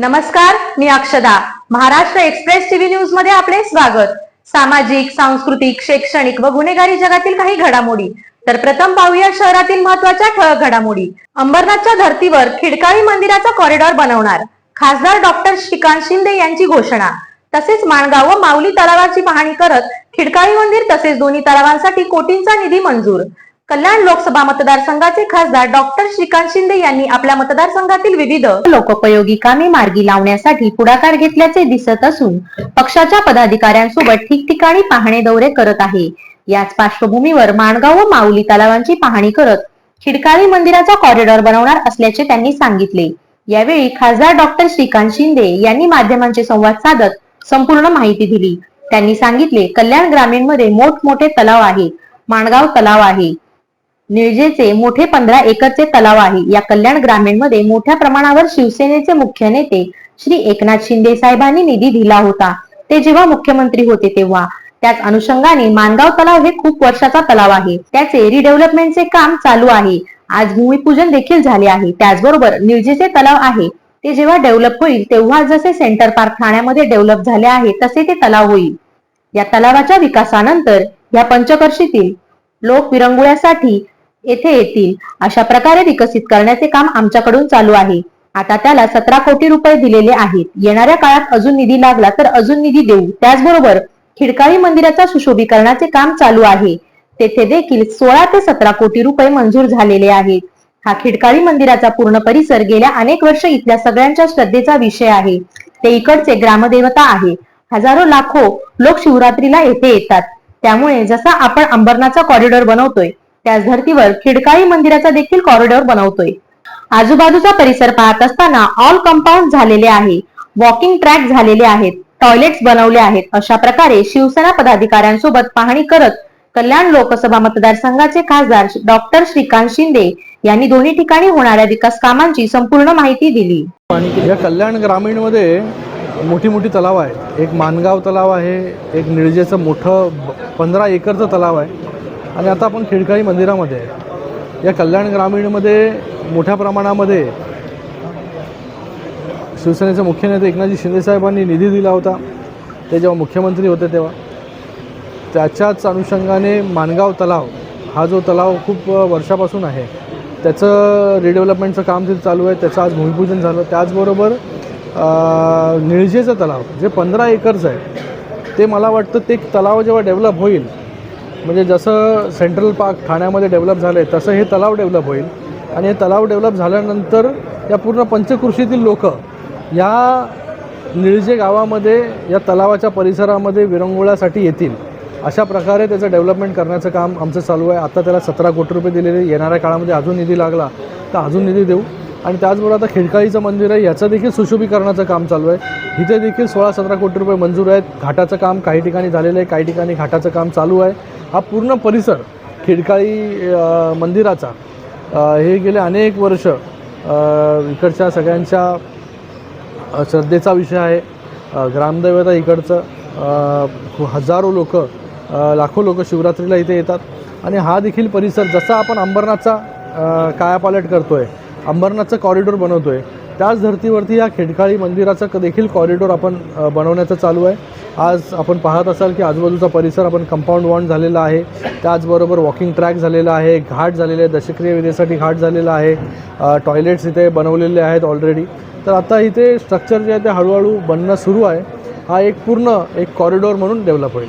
नमस्कार मी अक्षदा. Maharashtra express TV न्यूजमध्ये आपले स्वागत. सामाजिक सांस्कृतिक शैक्षणिक व गुन्हेगारी जगातील काही घडामोडी. तर प्रथम पाहूया शहरातील महत्त्वाच्या ठळक घडामोडी. अंबरनाथच्या धर्तीवर खिडकाळी मंदिराचा कॉरिडॉर बनवणार खासदार डॉक्टर श्रीकांत शिंदे यांची घोषणा. तसेच माणगाव व माऊली तलावाची पाहणी करत खिडकाळी मंदिर तसेच दोन्ही तलावांसाठी कोटींचा निधी मंजूर. कल्याण लोकसभा मतदारसंघाचे खासदार डॉक्टर श्रीकांत शिंदे यांनी आपल्या मतदारसंघातील विविध लोकोपयोगी कामे मार्गी लावण्यासाठी पुढाकार घेतल्याचे दिसत असून पक्षाच्या पदाधिकाऱ्यांसोबत ठिकठिकाणी पाहणे दौरे करत आहे. याच पार्श्वभूमीवर माणगाव व माऊली तलावांची पाहणी करत खिडकाळी मंदिराचा कॉरिडॉर बनवणार असल्याचे त्यांनी सांगितले. यावेळी खासदार डॉक्टर श्रीकांत शिंदे यांनी माध्यमांचे संवाद साधत संपूर्ण माहिती दिली. त्यांनी सांगितले कल्याण ग्रामीणमध्ये मोठमोठे तलाव आहेत. माणगाव तलाव आहे. निळजेचे मोठे पंधरा एकरचे तलाव आहे. या कल्याण ग्रामीणमध्ये मोठ्या प्रमाणावर शिवसेनेचे मुख्य नेते श्री एकनाथ शिंदे साहेबांनी निधी दिला होता. ते जेव्हा मुख्यमंत्री होते तेव्हा. त्याच अनुषंगाने मानगाव तलाव हे खूप वर्षाचा तलाव आहे. त्याचे रिडेव्हलपमेंटचे काम चालू आहे. आज भूमिपूजन देखील झाले आहे. त्याचबरोबर निळजेचे तलाव आहे. ते जेव्हा डेव्हलप होईल तेव्हा जसे सेंटर पार्क ठाण्यामध्ये डेव्हलप झाले आहे तसे ते तलाव होईल. या तलावाच्या विकासानंतर या पंचकर्षीतील लोक विरंगुळ्यासाठी येथे येतील. अशा प्रकारे विकसित करण्याचे काम आमच्याकडून चालू आहे. आता त्याला सतरा कोटी रुपये दिलेले आहेत. येणाऱ्या काळात अजून निधी लागला तर अजून निधी देऊ. त्याचबरोबर खिडकाळी मंदिराच्या सुशोभीकरणाचे काम चालू आहे. तेथे देखील सोळा ते सतरा कोटी रुपये मंजूर झालेले आहेत. हा खिडकाळी मंदिराचा पूर्ण परिसर गेल्या अनेक वर्ष इथल्या सगळ्यांच्या श्रद्धेचा विषय आहे. ते इकडचे ग्रामदेवता आहे. हजारो लाखो लोक शिवरात्रीला येथे येतात. त्यामुळे जसा आपण अंबरनाथचा कॉरिडॉर बनवतोय त्याच धर्तीवर खिडकाळी मंदिराचा देखील कॉरिडॉर बनवतोय. आजूबाजूचा परिसर पाहत असताना ऑल कंपाऊंड झालेले आहे. वॉकिंग ट्रॅक झालेले आहेत. टॉयलेट्स बनवले आहेत. अशा प्रकारे शिवसेना पदाधिकाऱ्यांसोबत पाहणी करत कल्याण लोकसभा मतदारसंघाचे खासदार डॉक्टर श्रीकांत शिंदे यांनी दोन्ही ठिकाणी होणाऱ्या विकास कामांची संपूर्ण माहिती दिली. या कल्याण ग्रामीणमध्ये मोठी मोठी तलाव आहे एक मानगाव तलाव आहे. एक निळजेचं मोठं पंधरा एकरचं तलाव आहे. आणि आता आपण खिडकाळी मंदिरामध्ये या कल्याण ग्रामीणमध्ये मोठ्या प्रमाणामध्ये शिवसेनेचे मुख्य नेते एकनाथजी शिंदेसाहेबांनी निधी दिला होता. ते जेव्हा मुख्यमंत्री होते तेव्हा. त्याच्याच अनुषंगाने मानगाव तलाव हा जो तलाव खूप वर्षापासून आहे त्याचं रिडेव्हलपमेंटचं काम तिथे चालू आहे त्याचं आज भूमिपूजन झालं. त्याचबरोबर निळजेचं तलाव जे पंधरा एकरचं आहे ते मला वाटतं ते तलाव जेव्हा डेव्हलप होईल म्हणजे जसं सेंट्रल पार्क ठाण्यामध्ये डेव्हलप झालं आहे तसं हे तलाव डेव्हलप होईल. आणि हे तलाव डेव्हलप झाल्यानंतर या पूर्ण पंचकृषीतील लोक या निळजे गावामध्ये या तलावाच्या परिसरामध्ये विरंगुळासाठी येतील. अशा प्रकारे त्याचं डेव्हलपमेंट करण्याचं काम आमचं चालू आहे. आता त्याला सतरा कोटी रुपये दिलेले येणाऱ्या काळामध्ये अजून निधी लागला तर अजून निधी देऊ. आणि त्याचबरोबर आता खिडकाळीचं मंदिर आहे याचं देखील सुशोभीकरणाचं काम चालू आहे. इथे देखील सोळा सतरा कोटी रुपये मंजूर आहेत. घाटाचं काम काही ठिकाणी झालेलं आहे काही ठिकाणी घाटाचं काम चालू आहे. हा पूर्ण परिसर खिडकाळी मंदिराचा हे गेले अनेक वर्ष इकडच्या सगळ्यांच्या श्रद्धेचा विषय आहे. ग्रामदैवता इकडचं. हजारो लोक लाखो लोक शिवरात्रीला इथे येतात. आणि हा देखील परिसर जसा आपण अंबरनाथचा कायापालट करतो आहे अंबरनाथचं कॉरिडॉर बनवतो आहे त्याच धर्तीवरती या खेडकाळी मंदिराचं देखील कॉरिडॉर आपण बनवण्याचं चालू आहे. आज आपण पाहत असाल की आजूबाजूचा परिसर आपण कंपाऊंड वॉन झालेला आहे. त्याचबरोबर वॉकिंग ट्रॅक झालेला आहे. घाट झालेले आहे दशक्रिय विधेसाठी घाट झालेला आहे. टॉयलेट्स इथे बनवलेले आहेत ऑलरेडी तर आता इथे स्ट्रक्चर जे आहे ते हळूहळू बनणं सुरू आहे. हा एक पूर्ण एक कॉरिडॉर म्हणून डेव्हलप होईल.